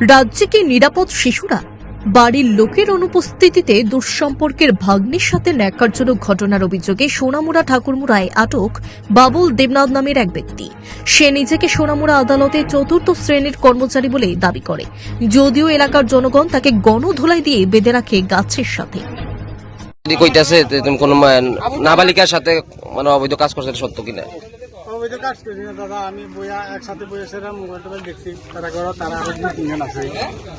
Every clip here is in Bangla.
রাজ্যে কি নিরাপদ শিশুরা বাড়ির লোকের অনুপস্থিতিতে দুঃসম্পর্কের ভাগ্নির সাথে ন্যাক্কারজনক ঘটনার অভিযোগে সোনামুড়া ঠাকুরমুড়ায় আটক বাবুল দেবনাথ নামের এক ব্যক্তি। সে নিজেকে সোনামুড়া আদালতে চতুর্থ শ্রেণির কর্মচারী বলে দাবি করে। যদিও এলাকার জনগণ তাকে গণধোলাই দিয়ে বেঁধে রাখে গাছের সাথে। কইতাছে কোনো নাবালিকার সাথে মানে অবৈধ কাজ করছে সত্য কিনা? অবৈধ কাজ করি না দাদা। আমি বইয়া একসাথে মোবাইল টোবাইল দেখছি। তারা করো তারা আরও দুই তিনজন আছে।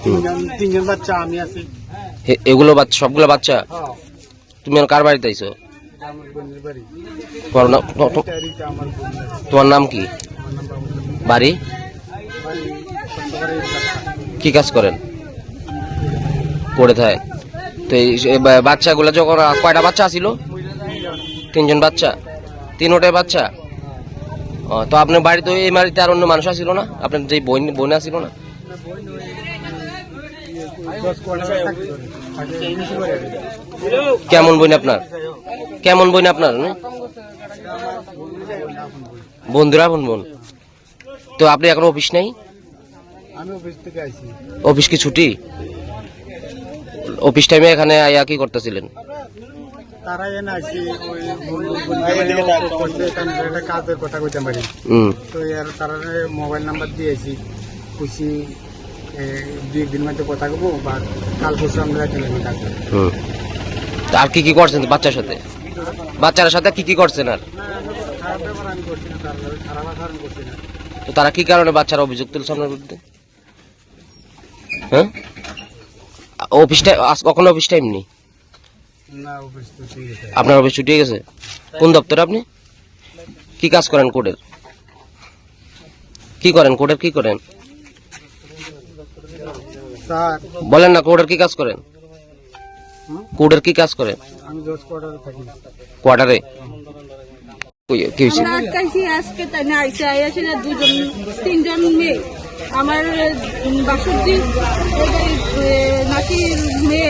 তিনজন তিনজন বাচ্চা আমি আছি। এগুলো বাচ্চা সবগুলো বাচ্চা? হ্যাঁ। তুমি কার বাড়িতে আইছো? তোমার নাম কি? বাড়ি? কি কাজ করেন? পড়ে থাকে। তো এই বাচ্চাগুলো যখন কয়টা বাচ্চা ছিল? তিনজন। বাচ্চা? তিনোটাই বাচ্চা? তো আপনার বাড়িতে এই বাড়িতে আর অন্য মানুষ আসছিল না? আপনার যে বোন বোন আসছিল না। কেমন বোন আপনার? কেমন বোন আপনার? বন্ধুরা বোন বোন। তো আপনি এখন অফিস নেই? অফিস কি ছুটি? অফিস টাইমে এখানে আয়া কি করতেছিলেন? তারা এনে ওই একটা কাজের কথা কইতে পারি। হুম। তো এর তারা মোবাইল নাম্বার দিয়েছি। খুশি দুই মধ্যে কথা কবো বা কাল পরশু আমরা চলে যাব হুম। আর কি কি করছেন বাচ্চার সাথে? বাচ্চার সাথে কি কি করছেন আর? তো তারা কি কারণে বাচ্চারা অভিযোগ তুলছে আপনার বিরুদ্ধে? হ্যাঁ? অফিস টাইম কখনো অফিস টাইম নেই না অফিস তো ঠিক আছে আপনার অফিস ছুটি হয়ে গেছে? কোন দপ্তরে আপনি? কি কাজ করেন কোডের? কি করেন কোডের কি করেন? বলেন না কোডের কি কাজ করেন? কোডের কি কাজ করেন? কোয়ার্টারে কি হয়েছে? আজকে তাই না আইসে আইসে না দুজন তিনজন মেয়ে। আমার বাসুর্জি নাতির মেয়ে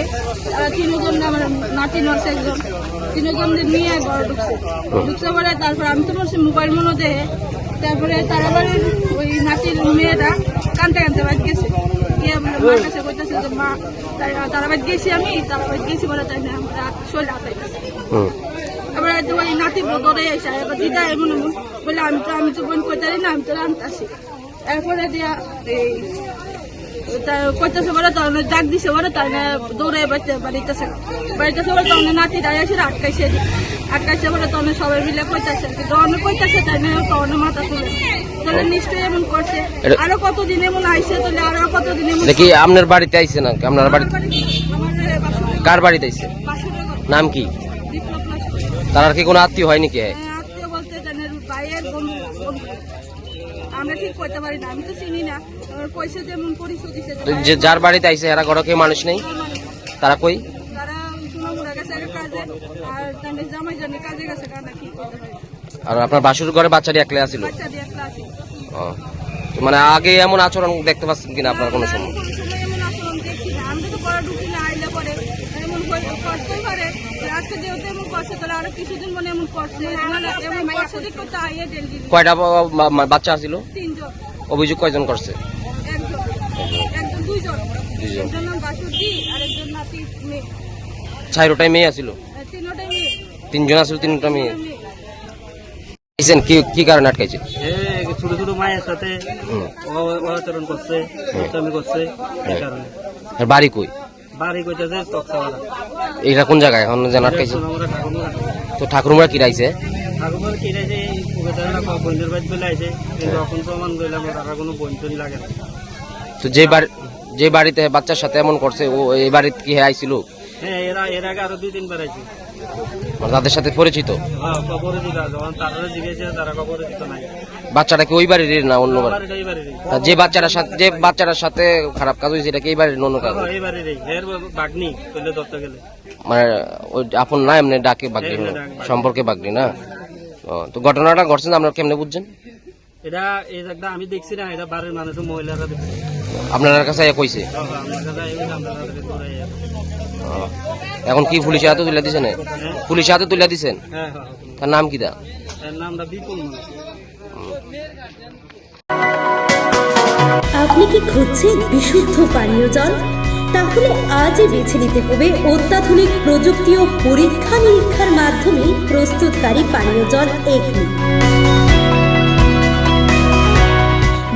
তিনজন আমার নাতি নর্স একজন। তিনজন নিয়ে ঘর ঢুকছে। ঢুকছে পরে তারপর আমি তো বলছি মোবাইল মনে দেহে তারপরে তারা বাড়ির ওই নাতির মেয়েরা কানতে কানতে বাদ গেছে। গিয়ে মার কাছে কইতেছে যে মা তারা- বাদ গেছি আমি তারা বাদ গেছি বলে তাই না আমরা শরীর হুম। এবার তোমার নাতি দৌড়ে এসে এবার দিদা এমন এমন বলে আমি তো আমি তো বোন কইতারি না আমি তো রান্তাছি। এরপরে দিয়া এই কইতেছে বলে তখন ডাক দিছে বলে তাই দৌড়ে বাড়িতে বাড়িতেছে বাড়িতেছে বলে তখন নাতি দাঁড়িয়ে আটকাইছে আটকাইছে বলে তখন সবাই মিলে কইতেছে তখন কইতেছে তাই না তখন মাথা তুলে। তাহলে নিশ্চয়ই এমন করছে। এটা- আরও কতদিন এমন আইসে তাহলে আরও কতদিন এমন দেখি আপনার বাড়িতে আইছে না আপনার বাড়ি আমার বাড়ি- আমার বাসুদেব- কার বাড়িতে আইছে? নাম কি? তার আর কি কোনো আত্মীয় হয়। নাকি আমরা ঠিক করতে পারি না আমি তো চিনি না। আমার যেমন পরিচয় দিছে যে যার বাড়িতে আইছে এরা ঘরে কেউ মানুষ নেই? তারা কই? তারা সোনামুড়া গেছে কাজে আর তাদের জামাই জানি কাজে গেছে কানা কি করতে পারি আর আপনার বাসুর ঘরে বাচ্চাটি একলা আছিল। মানে আগে এমন আচরণ দেখতে পাচ্ছেন কিনা আপনার কোনো সময় কোনো সময় এমন আচরণ দেখছি না আমি তো পড়া ঢুকি না আইলে পরে করতেই পারে আজকে যেহেতু এমন করছে তাহলে আরও কিছুদিন মনে এমন করছে মানে এমন করছে দেখো তো আইয়ে ডেলি কয়টা বাচ্চা আছিল? তিনজন। অভিযোগ কয়জন করছে? একজন। একজন দুইজন। দুইজন। একজন বাসুদি আর একজন নাতি মেয়ে। মেয়ে তিনজন আছিল তিনটা মেয়ে। আইছেন কি কি কারণে আটকাইছে? ছোট ছোট মায়ের সাথে হুম। করছে করছে এই কারণে। আর বাড়ি কই? বাড়ি কইতেছে তকসাওয়ালা এটা কোন জায়গায় এখন আটকাইছে তো ঠাকুরমা কি রাইছে? বন্ধুর বাড়ি এখন তারা কোনো বন্ধন লাগে না। তো যে বাড়ি যে বাড়িতে বাচ্চার সাথে এমন করছে ও এই বাড়িতে কি আইছিল? হ্যাঁ এরা এর আগে আরও দুই তিনবার আইছে। তাদের সাথে পরিচিত? হ্যাঁ বাচ্চাটা কি ওই বাড়ির না অন্য বাড়ি? যে বাচ্চাটার সাথে যে বাচ্চাটার সাথে খারাপ কাজ হয়েছে এটা কি এই বাড়ির অন্য কাজ হ্যাঁ, গেলে। মানে ওই আপন না এমনি ডাকে বাগড়ি সম্পর্কে বাগড়ি না? ও, তো ঘটনাটা ঘটছে না আপনারা কেমনে বুঝছেন? এটা এই আমি দেখছি না এটা বাড়ির মানুষ মহিলারা দেখছে। আপনার কাছে কইছে? এখন কি পুলিশে হাতে তুলে দিছেন পুলিশে হাতে তুলে দিছেন? তার নাম কি দা আপনি কি খুঁজছেন বিশুদ্ধ পানীয় জল? তাহলে আজই বেছে নিতে হবে অত্যাধুনিক প্রযুক্তি ও পরীক্ষা নিরীক্ষার মাধ্যমে প্রস্তুতকারী পানীয় জল এগনি